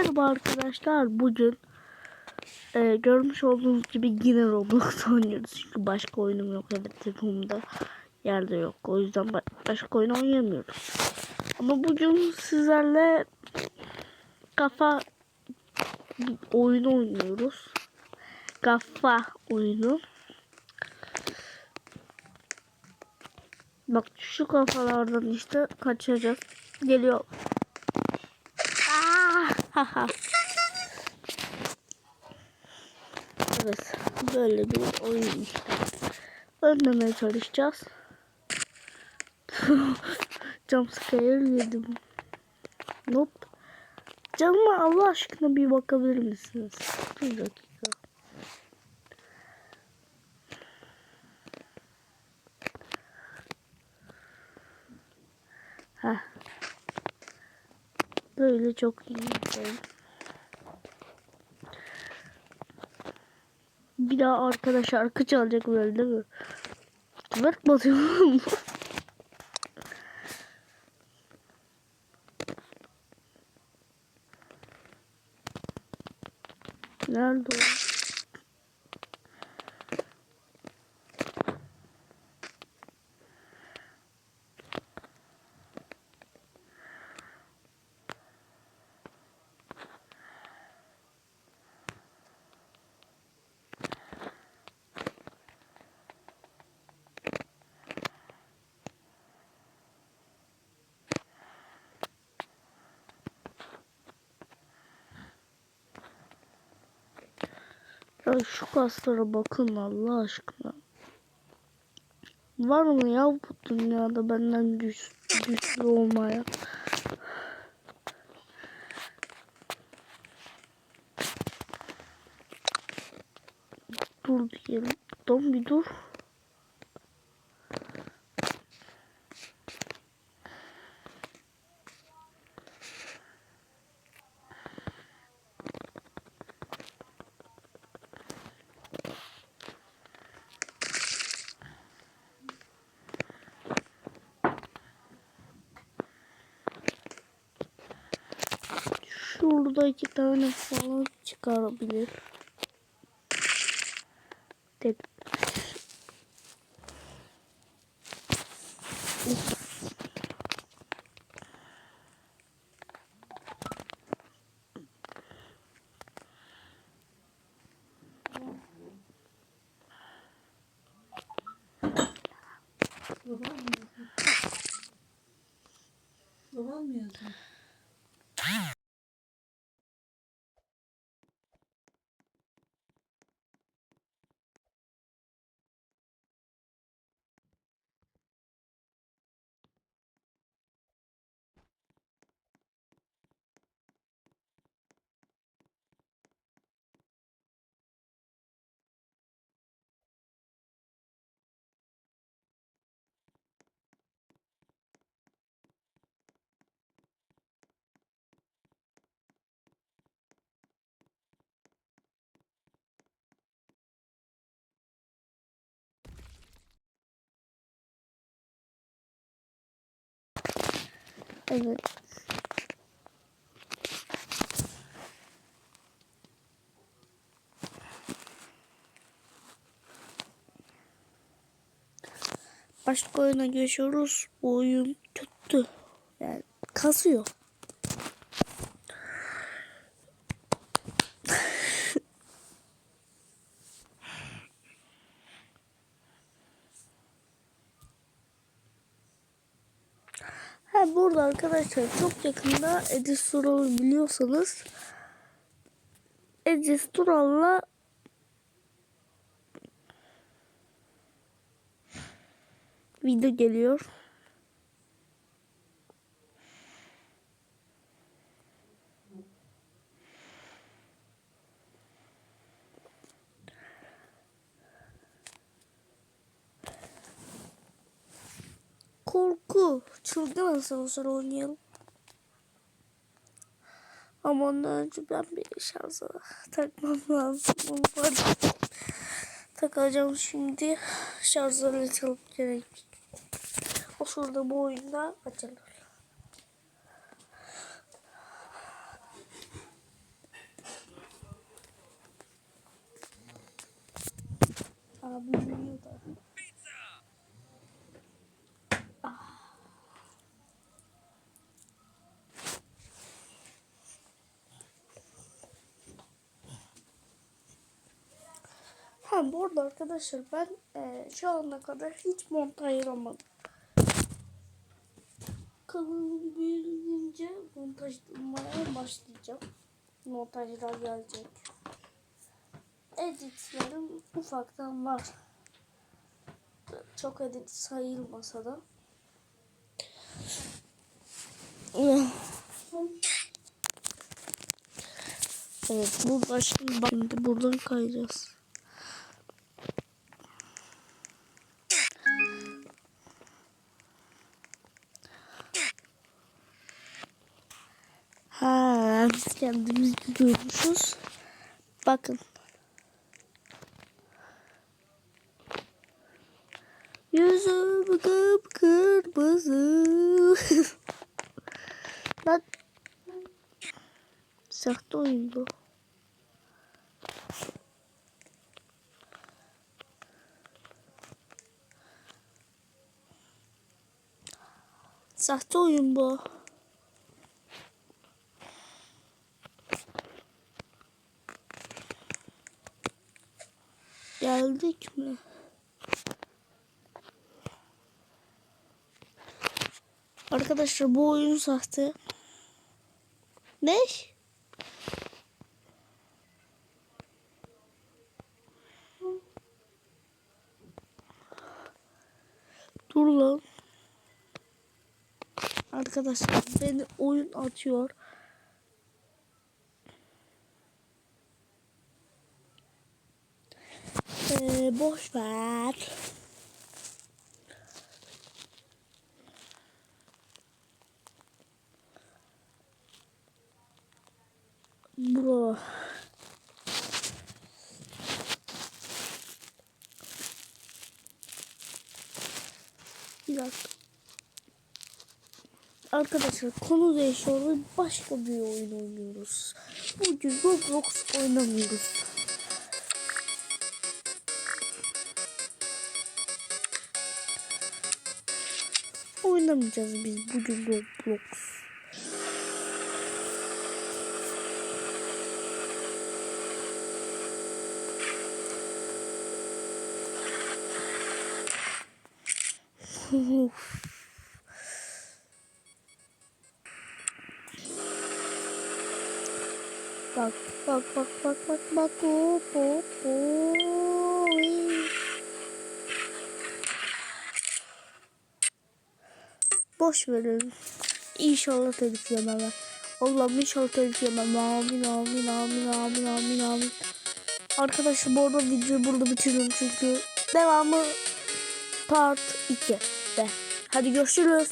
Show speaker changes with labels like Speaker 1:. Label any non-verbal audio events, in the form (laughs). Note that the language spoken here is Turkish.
Speaker 1: Merhaba arkadaşlar. Bugün e, görmüş olduğunuz gibi yine Roblox (laughs) oynuyoruz. Çünkü başka oyunum yok. Evet telefonumda yerde yok. O yüzden ba- başka oyun oynayamıyoruz. Ama bugün sizlerle kafa oyunu oynuyoruz. Kafa oyunu. Bak şu kafalardan işte kaçacağız. Geliyor. (laughs) Evet. Böyle bir oyun işte. Önlemeye çalışacağız. (laughs) Jumpscare yedim. Nope. Canıma Allah aşkına bir bakabilir misiniz? Bir dakika. Heh. Böyle çok iyi bir oyun. Bir daha arkada şarkı çalacak böyle değil mi? Twerk batıyorum. (laughs) Nerede o? Ya şu kaslara bakın Allah aşkına. Var mı ya bu dünyada benden güç, güçlü olmaya? Dur diyelim. Tam bir dur. Şurada iki tane falan çıkarabilir. Tek.
Speaker 2: Babam mı yazıyor?
Speaker 1: Evet. Başka oyuna geçiyoruz. Bu oyun tuttu. Yani kasıyor. Ha burada arkadaşlar çok yakında Edis Tural'ı biliyorsanız Edis Tural'la video geliyor. korku. Çılgın asansör oynayalım. Ama ondan önce ben bir şansa takmam lazım. Onu. Takacağım şimdi. Şarj aleti gerek. O şurada bu oyunda açılır. Abi biliyor da. Ha bu arada arkadaşlar ben e, şu ana kadar hiç montaj ayıramadım. Kanalım büyüyünce montajlamaya başlayacağım. Montajlar gelecek. Editlerim ufaktan var. Çok edit sayılmasa da. Evet burada şimdi, şimdi buradan kayacağız. Ha, biz kendimiz biliyormuşuz. Bakın. Yüzüm kıpkırmızı. (laughs) Lan. Sahte oyun bu. Sahte oyun bu. Geldik mi? Arkadaşlar bu oyun sahte. Ne? Dur lan. Arkadaşlar beni oyun atıyor. Boş ver. Bro. Bir dakika. Arkadaşlar konu değişiyor başka bir oyun oynuyoruz. Bugün Roblox oynamıyoruz. Oynamayacağız biz bugün Roblox. Bak bak bak bak bak bak hop hop hop. Boş verin. İnşallah telif yemem. ben. Allah'ım inşallah telif yemem. Amin amin amin amin amin amin. Arkadaşlar bu arada videoyu burada bitiriyorum çünkü devamı part 2 de. Hadi görüşürüz.